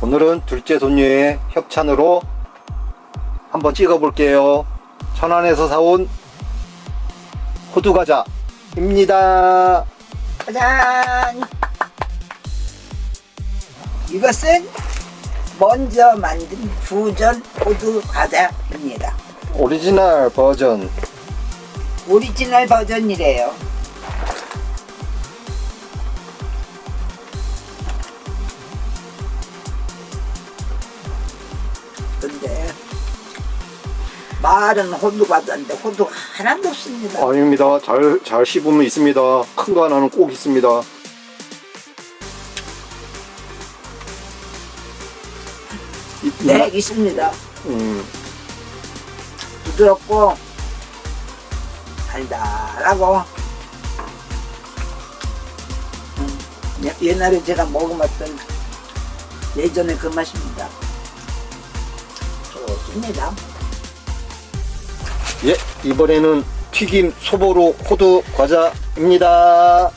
오늘은 둘째 손녀의 협찬으로 한번 찍어 볼게요. 천안에서 사온 호두 과자 입니다. 짜잔! 이것은 먼저 만든 fu전 호두 과자입니다. 오리지널 버전. 오리지널 버전이래요. 근데 말은 호두 과자인데 호두 하나도 없습니다. 아닙니다. 잘, 잘 씹으면 있습니다. 큰 거 하나는 꼭 있습니다. 이- 네, 있습니다. 음, 부드럽고 달달하고 음, 예- 옛날에 제가 먹어봤던 예전에 그 맛입니다. 좋습니다. 예, 이번에는 튀김 소보로 호두 과자입니다.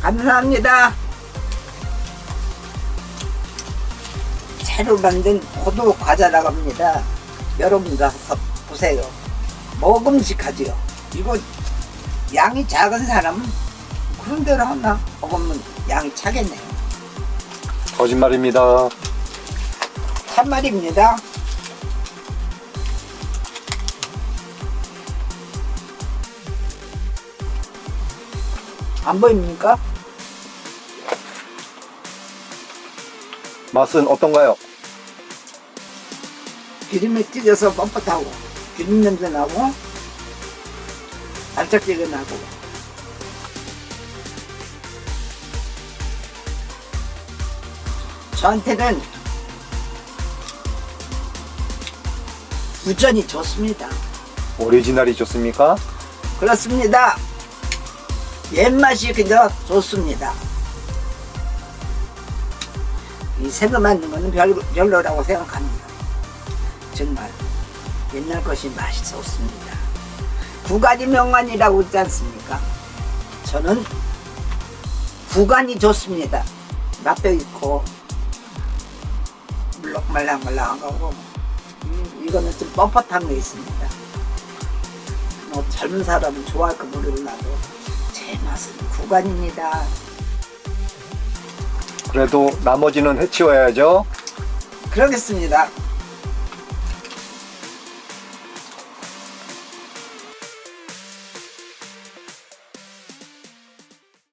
감사합니다. 새로 만든 호두 과자라고 합니다. 여러분 가서 보세요. 먹음직하지요. 이거 양이 작은 사람은 그런 대로 하나 먹으면 양이 차겠네요. 거짓말입니다. 참말입니다. 안 보입니까? 맛은 어떤가요? 기름에 튀겨서 뻣뻣하고 기름 냄새 나고 달짝지근하고 저한테는 우전이 좋습니다. 오리지널이 좋습니까? 그렇습니다. 옛맛이 그저 좋습니다. 이 새거 만든 거는 별, 별로라고 생각합니다. 정말 옛날 것이 맛이 좋습니다. 구간이 명관이라고 있지 않습니까? 저는 구간이 좋습니다. 맛도 있고 물렁 말랑말랑하고 음, 이거는 좀 뻣뻣한 게 있습니다. 뭐 젊은 사람은 좋아할까 모르나도 제 맛은 구간입니다. 그래도 나머지는 해치워야죠. 그러겠습니다.